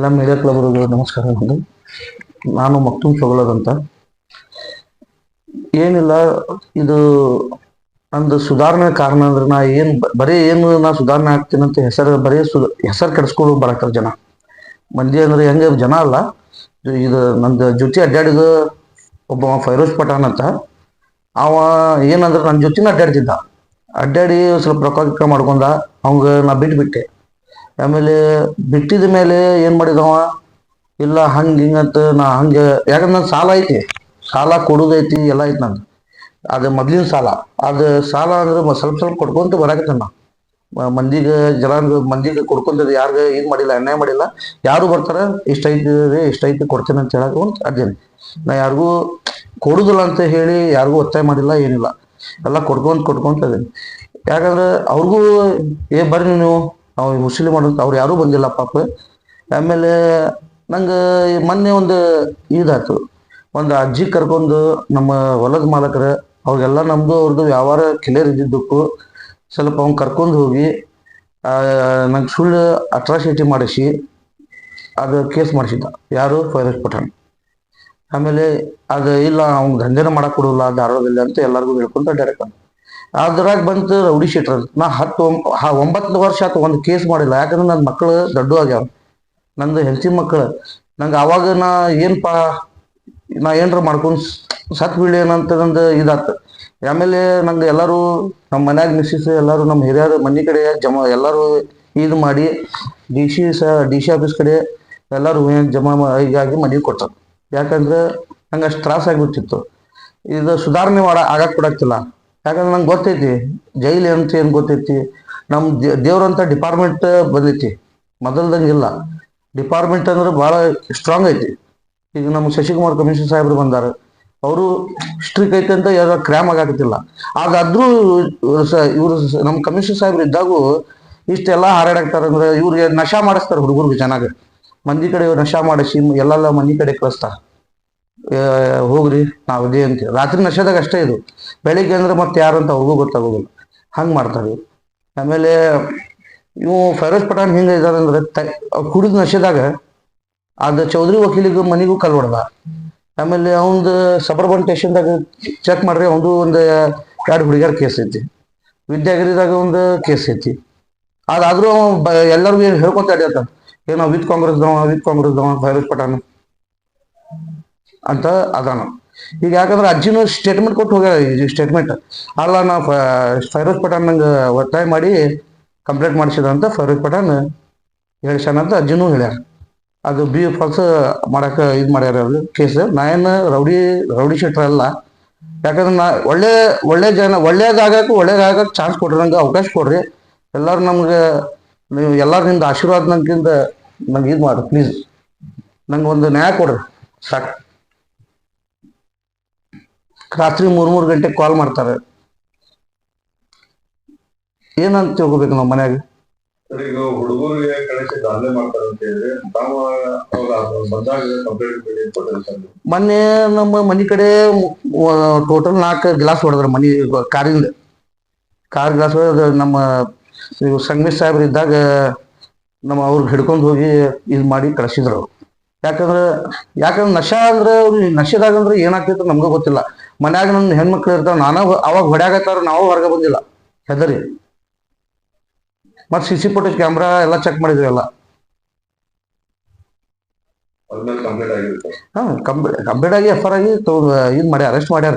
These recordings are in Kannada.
ಎಲ್ಲ ಮೀಡಿಯಾ ನಮಸ್ಕಾರ ನಂದು ನಾನು ಮಕ್ತುಮ್ ಸೊಗಲರ್ ಅಂತ ಏನಿಲ್ಲ, ಇದು ನಂದು ಸುಧಾರಣೆ ಕಾರಣ ಅಂದ್ರೆ ನಾ ಏನು ಬರೀ ಏನು ನಾ ಸುಧಾರಣೆ ಆಗ್ತೀನಿ ಅಂತ ಹೆಸರು, ಬರೀ ಸು ಹೆಸರು ಕೆಡಿಸ್ಕೊಂಡು ಬರತ್ತಾರ ಜನ. ಮಂದಿ ಅಂದ್ರೆ ಹೆಂಗೆ, ಜನ ಅಲ್ಲ. ಇದು- ನಂದು ಜೊತೆ ಅಡ್ಡಾಡಿದ ಒಬ್ಬ ಫೈರೋಜ್ ಪಠಾಣ್ ಅಂತ. ಅವ ಏನಂದ್ರೆ ನನ್ನ ಜೊತೆನ ಅಡ್ಡಾಡ್ತಿದ್ದ ಅಡ್ಡಾಡಿ ಸ್ವಲ್ಪ ರೊಕ್ಕ ಮಾಡ್ಕೊಂಡ, ಅವಂಗ ನಾ ಬಿಟ್ಬಿಟ್ಟೆ. ಆಮೇಲೆ ಬಿಟ್ಟಿದ ಮೇಲೆ ಏನ್ ಮಾಡಿದವ? ಇಲ್ಲ, ಹಂಗ ಹಿಂಗಂತ ನಾ ಹಂಗ, ಯಾಕಂದ್ರೆ ನನ್ ಸಾಲ ಐತಿ. ಸಾಲ ಕೊಡುದೈತಿ ಎಲ್ಲ ಐತಿ ನಂದು. ಅದು ಮೊದ್ಲಿನ ಸಾಲ. ಅದು ಸಾಲ ಅಂದ್ರೆ ಸ್ವಲ್ಪ ಸ್ವಲ್ಪ ಕೊಡ್ಕೊಂತ ಬರಾಕತ್ತ ನಾ. ಮಂದಿಗೆ ಜನ ಮಂದಿಗೆ ಕೊಡ್ಕೊಂತ ಯಾರಿಗ ಏನು ಮಾಡಿಲ್ಲ, ಅನ್ಯಾಯ ಮಾಡಿಲ್ಲ. ಯಾರು ಬರ್ತಾರ? ಇಷ್ಟ ಐತಿ ಇಷ್ಟ ಐತಿ ಕೊಡ್ತೇನೆ ಅಂತ ಹೇಳಕ್ ಒಂದು ಅದೇನೆ. ನಾ ಯಾರಿಗೂ ಕೊಡುದಿಲ್ಲ ಅಂತ ಹೇಳಿ ಯಾರಿಗೂ ಒತ್ತಾಯ ಮಾಡಿಲ್ಲ, ಏನಿಲ್ಲ. ಎಲ್ಲ ಕೊಡ್ಕೊಂತ ಕೊಡ್ಕೊಂತ ಅದೇನಿ. ಯಾಕಂದ್ರೆ ಅವ್ರಿಗೂ ಏ ಬರ್ರಿ ನೀವು. ನಾವು ಮುಸ್ಲಿಮ್ ಅವ್ರು ಯಾರೂ ಬಂದಿಲ್ಲ, ಪಾಪ. ಆಮೇಲೆ ನಂಗೆ ಮೊನ್ನೆ ಒಂದು ಇದಾಯ್ತು. ಒಂದು ಅಜ್ಜಿ ಕರ್ಕೊಂಡು ನಮ್ಮ ಹೊಲದ ಮಾಲಕರ, ಅವ್ರಿಗೆಲ್ಲ ನಮ್ದು, ಅವ್ರದ್ದು ವ್ಯವಹಾರ ಕ್ಲಿಯರ್ ಇದ್ದಿದ್ದಕ್ಕು ಸ್ವಲ್ಪ ಅವ್ನು ಕರ್ಕೊಂಡು ಹೋಗಿ ನಂಗೆ ಸುಳ್ಳು ಅಟ್ರಾಸಿಟಿ ಮಾಡಿಸಿ, ಅದು ಕೇಸ್ ಮಾಡಿಸಿದ್ದ. ಯಾರು? ಫೈರೋಜ್ ಪಠಾಣ್. ಆಮೇಲೆ ಅದು ಇಲ್ಲ, ಅವ್ನು ದಂಧೆನ ಮಾಡಕ್ ಕೊಡಲ್ಲ, ಧಾರವಾಡದಲ್ಲಿ ಅಂತ ಎಲ್ಲರಿಗೂ ಹೇಳ್ಕೊಂತ ಡೈರೆಕ್ಟ್ ಅದ್ರಾಗ ಬಂತು ರೌಡಿ ಶೀಟರ್ ನಾ ಹತ್ತು ಒಂಬತ್ತು ವರ್ಷ ಆತು ಒಂದು ಕೇಸ್ ಮಾಡಿಲ್ಲ. ಯಾಕಂದ್ರೆ ನನ್ನ ಮಕ್ಕಳು ದೊಡ್ಡ ಆಗ್ಯಾವ. ನಂದು ಹೆಂಡತಿ ಮಕ್ಕಳು ನಂಗೆ ಅವಾಗ ನಾ ಏನಪ್ಪಾ ನಾ ಏನ್ರ ಮಾಡ್ಕೊಂಡು ಸತ್ ಬೀಳೇನಂತ ನಂದು ಇದಾತು. ಆಮೇಲೆ ನಂಗೆ ಎಲ್ಲರೂ ನಮ್ಮ ಮನ್ಯಾಗ ಮಿಸ್ಸಿಸ್ ಎಲ್ಲರೂ ನಮ್ಮ ಹಿರಿಯರು, ಮನೆ ಕಡೆ ಜಮ ಎಲ್ಲರೂ ಇದು ಮಾಡಿ ಡಿ ಸಿ ಸ ಡಿ ಸಿ ಆಫೀಸ್ ಕಡೆ ಎಲ್ಲರೂ ಜಮಾ ಹೀಗಾಗಿ ಮನೆಗೆ ಕೊಟ್ಟರು. ಯಾಕಂದ್ರೆ ನಂಗೆ ಅಷ್ಟು ತ್ರಾಸ ಆಗ್ಬಿಟ್ಟಿತ್ತು ಇದು ಸುಧಾರಣೆ ಮಾಡ ಆಗಕ್ಕೆ ಕೊಡಕ್ತಿಲ್ಲ ಯಾಕಂದ್ರೆ ನಂಗೆ ಗೊತ್ತೈತಿ, ಜೈಲು ಅಂತ ಏನು ಗೊತ್ತೈತಿ ನಮ್ಮ ದೇವ್ರಂತ ಡಿಪಾರ್ಟ್ಮೆಂಟ್ ಬಂದೈತಿ ಮೊದಲ್ದಂಗಿಲ್ಲ ಡಿಪಾರ್ಟ್ಮೆಂಟ್ ಅಂದ್ರೆ ಭಾಳ ಸ್ಟ್ರಾಂಗ್ ಐತಿ. ಈಗ ನಮ್ಮ ಶಶಿಕುಮಾರ್ ಕಮಿಷನ್ ಸಾಹೇಬ್ರು ಬಂದಾರ, ಅವರು ಸ್ಟ್ರಿಕ್ ಐತೆ ಅಂತ ಯಾರು ಕ್ರ್ಯಾಮ್ ಆಗಾಕತ್ತಿಲ್ಲ ಆಗಾದ್ರೂ ಇವರು ನಮ್ಮ ಕಮಿಷನ್ ಸಾಹೇಬ್ರು ಇದ್ದಾಗೂ ಇಷ್ಟೆಲ್ಲ ಹಾರಾಡಾಕ್ತಾರ ಅಂದ್ರೆ ಇವ್ರಿಗೆ ನಶಾ ಮಾಡಿಸ್ತಾರೆ ಹುಡುಗರಿಗೆ ಚೆನ್ನಾಗಿ ಮಂದಿ ಕಡೆ ನಶಾ ಮಾಡಿಸಿ ಎಲ್ಲ ಮಂದಿ ಕಡೆ ಕಳಿಸ್ತಾರ. ಹೋಗ್ರಿ, ನಾವು ಇದೇ ಅಂತ ರಾತ್ರಿ ನಶೆದಾಗ ಅಷ್ಟೇ ಇದು. ಬೆಳಿಗ್ಗೆ ಅಂದ್ರೆ ಮತ್ತೆ ಯಾರು ಅಂತ ಅವ್ರಿಗೂ ಗೊತ್ತಾಗೋದಿಲ್ಲ. ಹಂಗೆ ಮಾಡ್ತಾರೆ ಆಮೇಲೆ ಇವು ಫೈರೋಜ್ ಪಠಾಣ್ ಹಿಂಗೆ ಇದಾರಂದ್ರೆ ತ, ಕುಡಿದ ನಶೆದಾಗ ಅದು ಚೌಧರಿ ವಕೀಲಿಗೆ ಮನೆಗೂ ಕಲ್ ಹೊಡೆದ. ಆಮೇಲೆ ಅವಂದು ಸಬರ್ಬನ್ ಸ್ಟೇಷನ್ದಾಗ ಚೆಕ್ ಮಾಡ್ರಿ, ಅವಂದು ಒಂದು ಎರಡು ಹುಡುಗಿಯರ ಕೇಸ್ ಐತಿ. ವಿದ್ಯಾಗಿರಿದಾಗ ಒಂದು ಕೇಸ್ ಐತಿ. ಅದಾದ್ರೂ ಎಲ್ಲರಿಗೂ ಹೇಳ್ಕೊತಾ ಅಡ್ಯಾತ ಏನೋ ವಿತ್ ಕಾಂಗ್ರೆಸ್ದವ ವಿತ್ ಕಾಂಗ್ರೆಸ್ದವ, ಫೈರೋಜ್ ಪಠಾಣ್. ಅಂತ ಅದಾನ. ಈಗ ಯಾಕಂದ್ರೆ ಅಜ್ಜಿನೂ ಸ್ಟೇಟ್ಮೆಂಟ್ ಕೊಟ್ಟು ಹೋಗ್ಯಾರ ಸ್ಟೇಟ್ಮೆಂಟ್ ಅಲ್ಲ, ನಾ ಫೈರೋಜ್ ಪಠಾಣ್ ನಂಗೆ ಒತ್ತಾಯ ಮಾಡಿ ಕಂಪ್ಲೇಂಟ್ ಮಾಡಿಸಿದ ಅಂತ ಫೈರೋಜ್ ಪಠಾಣ್ ಹೇಳ್ಸ್ಯಾನ ಅಂತ ಅಜ್ಜಿನೂ ಹೇಳ್ಯಾರ. ಅದು ಬಿ ಫಾಲ್ಸ್ ಮಾಡಕ ಇದು ಮಾಡ್ಯಾರ ಅವರು ಕೇಸ್ ನಾ ರೌಡಿ ರೌಡಿ ಶೆಟ್ರ ಅಲ್ಲ. ಯಾಕಂದ್ರೆ ನಾ ಒಳ್ಳೆ ಒಳ್ಳೆ ಜನ ಒಳ್ಳೇದಾಗಕ್ಕೆ ಒಳ್ಳೇದಾಗಕ್ಕೆ ಚಾನ್ಸ್ ಕೊಡ್ರಿ ನಂಗೆ ಅವಕಾಶ ಕೊಡ್ರಿ. ಎಲ್ಲರೂ ನಮ್ಗೆ, ನೀವು ಎಲ್ಲರೂ ಆಶೀರ್ವಾದ ನಂಗಿಂದ ನಂಗೆ ಇದು ಮಾಡಿ ಪ್ಲೀಸ್ ನಂಗೆ ಒಂದು ನ್ಯಾಯ ಕೊಡ್ರಿ, ಸಾಕು. ರಾತ್ರಿ ಮೂರ್ ಮೂರು ಗಂಟೆ ಕಾಲ್ ಮಾಡ್ತಾರೆ. ಏನಂತ ತಿಳ್ಕೊಬೇಕು ನಾವು ಮನ್ಯಾಗ? ಈಗ ಹುಡುಗರಿಗೆ ಕಳಿಸಿ ದಾಂಧಲೆ ಮಾಡ್ತಾರೆ ಅಂತ ಹೇಳಿದ್ರೆ ತಾವು ಬಂದಾಗ ಕಂಪ್ಲೇಂಟ್ ಮೊನ್ನೆ ನಮ್ಮ ಮನಿ ಕಡೆ ಟೋಟಲ್ ನಾಲ್ಕು ಗ್ಲಾಸ್ ಹೊಡೆದ್ರ ಮನಿ ಕಾರಿಂದ. ಕಾರ್ ಗ್ಲಾಸ್ ನಮ್ಮ ಇವ್ ಸಂಗಮೇಶ್ ಸಾಹೇಬ್ರು ಇದ್ದಾಗ ನಮ್ಮ ಅವ್ರಿಗೆ ಹಿಡ್ಕೊಂಡು ಹೋಗಿ ಇದು ಮಾಡಿ ಕಳಿಸಿದ್ರು ಅವ್ರು. ಯಾಕಂದ್ರೆ ಯಾಕಂದ್ರೆ ನಶ ಅಂದ್ರೆ ನಶೆದಾಗ ಅಂದ್ರೆ ಏನಾಗ್ತೈತೆ ನಮ್ಗೆ ಗೊತ್ತಿಲ್ಲ. ಮನ್ಯಾಗ ನನ್ನ ಹೆಣ್ಮಕ್ಳು ಇರ್ತಾವ, ನಾನು ಅವಾಗ ಹೊಡ್ಯಾಗತ್ತಾರ ನಾವು ಹೊರಗೆ ಬಂದಿಲ್ಲ. ಹೆದರಿ. ಮತ್ತೆ ಸಿ ಸಿ ಫುಟೇಜ್ ಕ್ಯಾಮ್ರಾ ಎಲ್ಲ ಚೆಕ್ ಮಾಡಿದ್ವಿ ಎಲ್ಲ. ಹಾ ಕಂಪ್ಲೀಟ್ ಆಗಿ ಎಫ್ ಆರ್ ಆಗಿ ಇದು ಮಾಡಿ ಅರೆಸ್ಟ್ ಮಾಡ್ಯಾರ.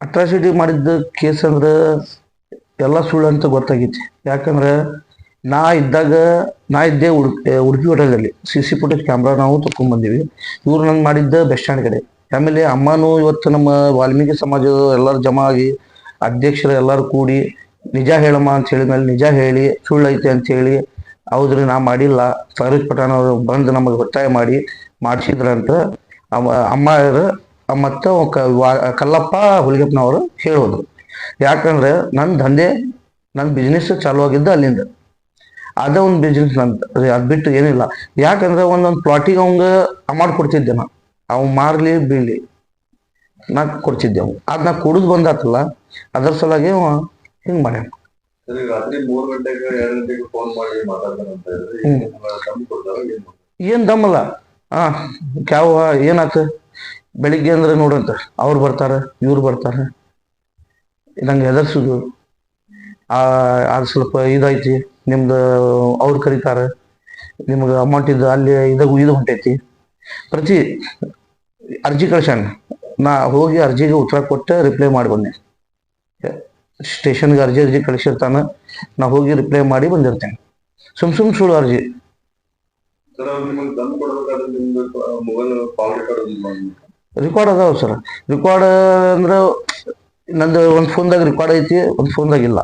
ಅಟ್ರಾಸಿಟಿ ಮಾಡಿದ್ದ ಕೇಸ್ ಅಂದ್ರೆ, ಎಲ್ಲ ಸುಳ್ಳು ಅಂತ ಗೊತ್ತಾಗೈತಿ. ಯಾಕಂದ್ರೆ ನಾ ಇದ್ದಾಗ, ನಾ ಇದ್ದೆ ಉಡುಪಿ ಉಡುಪಿ ಹೋಟೆಲಲ್ಲಿ ಸಿ ಸಿ ಫುಟೇಜ್ ಕ್ಯಾಮ್ರಾ ನಾವು ತಕೊಂಡ್ ಬಂದೀವಿ. ಇವ್ರು ನಂಗೆ ಮಾಡಿದ್ದ ಬೆಸ್ಟ್ ಸ್ಟ್ಯಾಂಡ್ ಕಡೆ. ಆಮೇಲೆ ಅಮ್ಮನೂ ಇವತ್ತು ನಮ್ಮ ವಾಲ್ಮೀಕಿ ಸಮಾಜದ ಎಲ್ಲರೂ ಜಮಾ ಆಗಿ, ಅಧ್ಯಕ್ಷರು ಎಲ್ಲರೂ ಕೂಡಿ, ನಿಜ ಹೇಳಮ್ಮ ಅಂತ ಹೇಳಿದ ಮೇಲೆ ನಿಜ ಹೇಳಿ ಸುಳ್ಳು ಐತೆ ಅಂತ ಹೇಳಿ, ಹೌದ್ರಿ ನಾ ಮಾಡಿಲ್ಲ ಫೈರೋಜ್ ಪಠಾಣ್ ಅವರು ಬಂದು ನಮಗೆ ಒತ್ತಾಯ ಮಾಡಿ, ಮಾಡಿಸಿದ್ರಂತ ಅಮ್ಮ ಮತ್ತು ಕಲ್ಲಪ್ಪ ಹುಲಿಗಪ್ಪನವರು ಹೇಳೋದು ಯಾಕಂದ್ರೆ ನನ್ನ ದಂಧೆ ನನ್ನ ಬಿಸ್ನೆಸ್ ಚಾಲು ಆಗಿದ್ದು ಅಲ್ಲಿಂದ. ಅದೇ ಒಂದು ಬಿಸ್ನೆಸ್ ನಂತ ಅದು ಬಿಟ್ಟು ಏನಿಲ್ಲ. ಯಾಕಂದ್ರೆ ಒಂದೊಂದು ಪ್ಲಾಟಿಗೆ ಅವಂಗ ಅಮೌಂಟ್ ಕೊಡ್ತಿದ್ದೆ ನಾ. ಅವ್ ಮಾರ್ಲಿ ಬೀಳಿ ನಾ ಕೊಡ್ತಿದ್ದೆ ಅವ್ ಅದ್ ನಾ ಕುಡಿದು ಬಂದಾತಲ್ಲ ಅದ್ರ ಸಲುವಾಗಿ ಹಿಂಗ್ ಹಿಂಗೆ ಮಾಡ್ಯಾನ. ಸರಿ ರಾತ್ರಿ ಮೂರ್ ಗಂಟೆಗೆ ಎರಡ್ ಗಂಟೆಗೆ ಫೋನ್ ಮಾಡಿ ಮಾತಾಡ್ತಾನೆ ಅಂತ ಹೇಳಿದ್ರೆ ಹ್ಮ್. ತಮ್ಮ ಕೊಡ್ತಾರ ಏನ್? ದಮ್ಮಲ್ಲ ಹಾ ಕ್ಯಾವ ಏನಾತ? ಬೆಳಿಗ್ಗೆ ಅಂದ್ರೆ ನೋಡಂತ ಅವ್ರು ಬರ್ತಾರ ಇವ್ರು ಬರ್ತಾರ. ನಂಗೆ ಹೆದರ್ಸುದು. ಆ ಅದು ಸ್ವಲ್ಪ ಇದೈತಿ ನಿಮ್ದು ಅವ್ರು ಕರೀತಾರೆ. ನಿಮ್ಗೆ ಅಮೌಂಟ್ ಇದು ಅಲ್ಲಿ ಇದಾಗ ಇದು ಹೊಂಟೈತಿ. ಪ್ರತಿ ಅರ್ಜಿ ಕಳ್ಸಣ್ಣ ನಾ ಹೋಗಿ ಅರ್ಜಿಗೆ ಉತ್ತರ ಕೊಟ್ಟು ರಿಪ್ಲೈ ಮಾಡಿ ಬಂದೆ. ಸ್ಟೇಷನ್ಗೆ ಅರ್ಜಿ ಅರ್ಜಿ ಕಳಿಸಿರ್ತಾನ. ನಾ ಹೋಗಿ ರಿಪ್ಲೈ ಮಾಡಿ ಬಂದಿರ್ತೇನೆ. ಸುಮ್ ಸುಮ್ ಸುಳ್ಳು ಅರ್ಜಿ. ರೆಕಾರ್ಡ್ ಅದಾವ ಸರ್. ರೆಕಾರ್ಡ್ ಅಂದ್ರೆ ನಂದು ಒಂದು ಫೋನ್ದಾಗ ರೆಕಾರ್ಡ್ ಐತಿ ಒಂದು ಫೋನ್ದಾಗ ಇಲ್ಲ.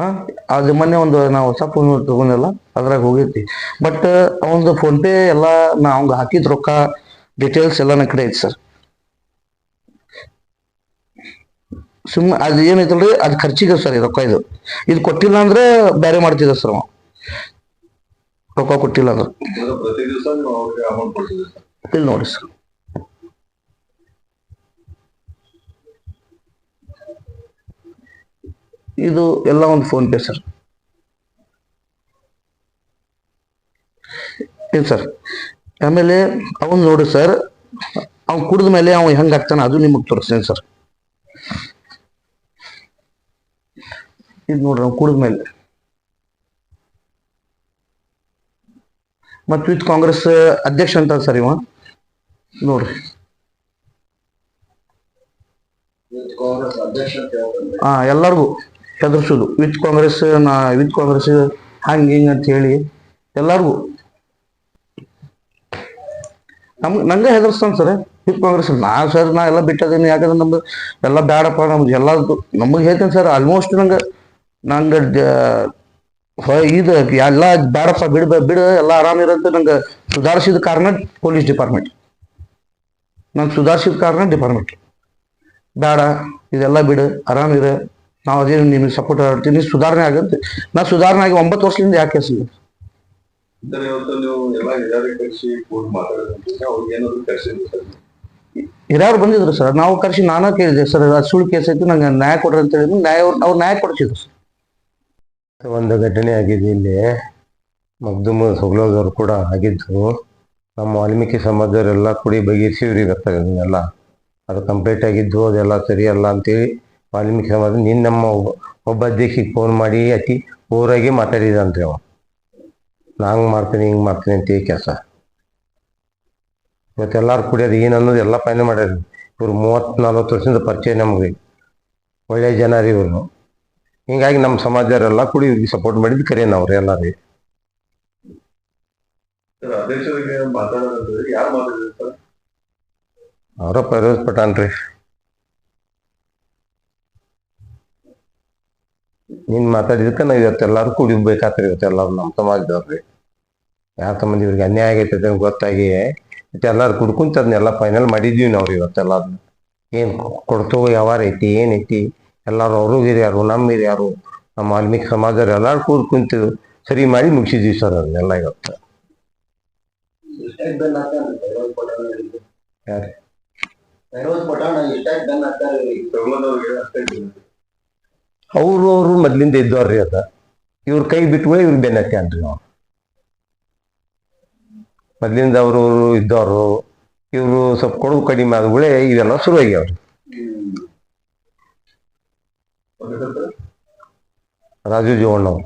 ಹಾಂ ಅದು ಮೊನ್ನೆ ಒಂದು ನಾವು ಹೊಸ ಫೋನ್ ತಗೊಂಡಿಲ್ಲ ಅದ್ರಾಗ ಹೋಗೈತಿ ಬಟ್ ಅವಂದು ಫೋನ್ ಪೇ ಎಲ್ಲ ನಾ ಅವಂಗ ಹಾಕಿದ ರೊಕ್ಕ ಡೀಟೇಲ್ಸ್ ಎಲ್ಲ ನನ್ನ ಕಡೆ ಐತಿ ಸರ್ ಸುಮ್ಮನೆ ಅದು ಏನೈತಲ್ರಿ ಅದು ಖರ್ಚಿಗೆ ಸರ್ ರೊಕ್ಕ ಇದು. ಇದು ಕೊಟ್ಟಿಲ್ಲ ಅಂದ್ರೆ ಬೇರೆ ಮಾಡ್ತಿದ್ದ ಸರ್ ಅವ. ರೊಕ್ಕ ಕೊಟ್ಟಿಲ್ಲ ಅಂದ್ರೆ. ಇಲ್ಲಿ ನೋಡಿ ಸರ್ ಇದು ಎಲ್ಲ ಒಂದು ಫೋನ್ ಪೇ ಸರ್ ಇದು ಸರ್ ಆಮೇಲೆ ಅವನ್ ನೋಡಿ ಸರ್ ಅವ್ನು ಕುಡಿದ ಮೇಲೆ ಅವ್ನು ಹೆಂಗೆ ಆಗ್ತಾನೆ ಅದು ನಿಮಗೆ ತೋರಿಸ್ತೇನೆ ಸರ್ ಇದು ನೋಡ್ರಿ ಅವ್ನು ಕುಡಿದ ಮೇಲೆ. ಮತ್ತು ವಿತ್ ಕಾಂಗ್ರೆಸ್ ಅಧ್ಯಕ್ಷ ಅಂತ ಸರ್ ಇವ. ನೋಡ್ರಿ. ಹಾಂ ಎಲ್ಲರಿಗೂ. ಹೆದರ್ಸೋದು. ವಿತ್ ಕಾಂಗ್ರೆಸ್, ನಾ ವಿತ್ ಕಾಂಗ್ರೆಸ್ ಹಂಗೆ ಹಿಂಗೆ ಅಂತ ಹೇಳಿ ಎಲ್ಲರಿಗೂ. ನಮ್ ನಂಗೆ ಹೆದರ್ಸ್ತಾನೆ ಸರ್, ವಿತ್ ಕಾಂಗ್ರೆಸ್. ನಾ ಸರ್, ನಾ ಎಲ್ಲ ಬಿಟ್ಟಿದ್ದೀನಿ ಯಾಕಂದ್ರೆ ನಮ್ದು ಎಲ್ಲ ಬೇಡಪ್ಪ ನಮ್ದು ಎಲ್ಲ ನಮಗೆ ಹೇಳ್ತೇನೆ ಸರ್ ಆಲ್ಮೋಸ್ಟ್ ನಂಗೆ ನಂಗೆ ಇದು ಎಲ್ಲ ಬೇಡಪ್ಪ ಬಿಡ್, ಬಿಡು, ಎಲ್ಲ ಆರಾಮಿರಂತ ನಂಗೆ ಸುಧಾರಿಸಿದ ಕಾರಣ ಪೊಲೀಸ್ ಡಿಪಾರ್ಟ್ಮೆಂಟ್. ನಂಗೆ ಸುಧಾರಿಸಿದ ಕಾರಣ ಡಿಪಾರ್ಟ್ಮೆಂಟ್. ಬೇಡ ಇದೆಲ್ಲ ಬಿಡು ಆರಾಮಿರು ನಾವು ಅದೇನು ನಿಮಗೆ ಸಪೋರ್ಟ್ ಮಾಡ್ತೀನಿ ಸುಧಾರಣೆ ಆಗುತ್ತೆ ನಾ ಸುಧಾರಣೆ ಆಗಿ ಒಂಬತ್ತು ವರ್ಷದಿಂದ ಯಾಕೆ ಹೆಸರು ಹಿರಿಯವ್ರು ಬಂದಿದ್ರು ಸರ್ ನಾವು ಕರೆಸಿ ನಾನು ಕೇಳಿದೆ ಸರ್ ಅದು ಸುಳ್ಳು ಕೇಸ್ ಐತಿ ನಂಗೆ ನ್ಯಾಯ ಕೊಡ್ರಿ ಅಂತ ಹೇಳಿದ್ರು ನ್ಯಾಯ ಅವ್ರು ನ್ಯಾಯ ಕೊಡ್ತಿದ್ರು ಸರ್. ಒಂದು ಘಟನೆ ಆಗಿದೆ ಇಲ್ಲಿ. ಮಗ್ದುಮ ಹೊಗಳೋದವ್ರು ಕೂಡ ಆಗಿದ್ದು ನಮ್ಮ ವಾಲ್ಮೀಕಿ ಸಮಾಜದವರೆಲ್ಲ ಕುಡಿ ಬಗೆಹರಿಸಿವ್ರಿ ಎಲ್ಲ ಅದು ಕಂಪ್ಲೀಟ್ ಆಗಿದ್ದು ಅದೆಲ್ಲ ಸರಿಯಲ್ಲ ಅಂತೇಳಿ ವಾಲ್ಮೀಕಿ ಸಮಾಜ ನೀನು ನಮ್ಮ ಒಬ್ಬ ಒಬ್ಬ ಅಧ್ಯಕ್ಷಿಗೆ ಫೋನ್ ಮಾಡಿ ಅತಿ ಊರಾಗೆ ಮಾತಾಡಿದಂತ್ರಿ ಅವ. ನಾ ಹಂಗೆ ಮಾಡ್ತೀನಿ ಹಿಂಗೆ ಮಾಡ್ತೀನಿ ಅಂತ ಕೆಲಸ. ಇವತ್ತು ಎಲ್ಲರೂ ಕುಡಿಯೋದು ಏನು ಅನ್ನೋದು ಎಲ್ಲ ಪಯಣ ಮಾಡ್ಯಾರ. ಇವ್ರು ಮೂವತ್ತು ನಲ್ವತ್ತು ವರ್ಷದಿಂದ ಪರಿಚಯ ನಮ್ಗೆ. ಒಳ್ಳೆಯ ಜನ ರೀ ಇವ್ರು. ಹೀಗಾಗಿ ನಮ್ಮ ಸಮಾಜದವರೆಲ್ಲ ಕೂಡಿ ಇವ್ರಿಗೆ ಸಪೋರ್ಟ್ ಮಾಡಿದ್ದು ಕರೆ ನಾವ್ರಿ ಎಲ್ಲ ರೀ ಸರ್ ಅಧ್ಯಕ್ಷರಿಗೆ ಮಾತಾಡೋದಂದ್ರೆ ಯಾರು ಮಾತಾಡಿದ್ರು ಅವರ ಫೈರೋಜ್ ಪಠಾಣ್ ನೀನ್ ಮಾತಾಡಿದಕ್ಕೆ ನಾವು ಇವತ್ತೆಲ್ಲರೂ ಕುಡಿಬೇಕಾತ್ರಿ ಇವತ್ತೆಲ್ಲರೂ ನಮ್ಮ ಸಮಾಜದವ್ರು ಯಾರ ಸಂಬಂಧ ಇವ್ರಿಗೆ ಅನ್ಯಾಯ ಆಗೈತೆ ಅಂತ ಗೊತ್ತಾಗಿ ಎಲ್ಲರೂ ಕುಡ್ಕೊಂತ ಅದನ್ನೆಲ್ಲ ಫೈನಲ್ ಮಾಡಿದ್ವಿ ನಾವು ಇವತ್ತೆಲ್ಲ ಏನ್ ಕೊಡ್ತೋ ಯಾವಾರ ಐತಿ ಏನೈತಿ ಎಲ್ಲರೂ ಅವರು ಹಿರಿಯರು ನಮ್ಮ ಹಿರಿಯರು ನಮ್ಮ ವಾಲ್ಮೀಕಿ ಸಮಾಜದವ್ರು ಎಲ್ಲರೂ ಕುಂತು ಸರಿ ಮಾಡಿ ಮುಗಿಸಿದ್ವಿ ಸರ್ ಅದನ್ನೆಲ್ಲ ಇವತ್ತು. ಯಾರು? ಅವ್ರು ಅವರು ಮೊದ್ಲಿಂದ ಇದ್ದವ್ರಿ ಅದ. ಇವ್ರ ಕೈ ಬಿಟ್ಟು ಇವ್ರ ಬೆನ್ನತ್ತೇನ್ರಿ ಅನ್ರಿ ನಾವು ಮೊದ್ಲಿಂದ ಅವರು ಇದ್ದವರು ಇವರು ಸ್ವಲ್ಪ ಕೊಡು ಕಡಿಮೆ ಆದ್ಗಳೇ ಇವೆಲ್ಲ ಶುರು ಆಗ್ಯಾವ್ರಿ ಸರ್ ರಾಜು ಜೋಣ್ಣವ್ರು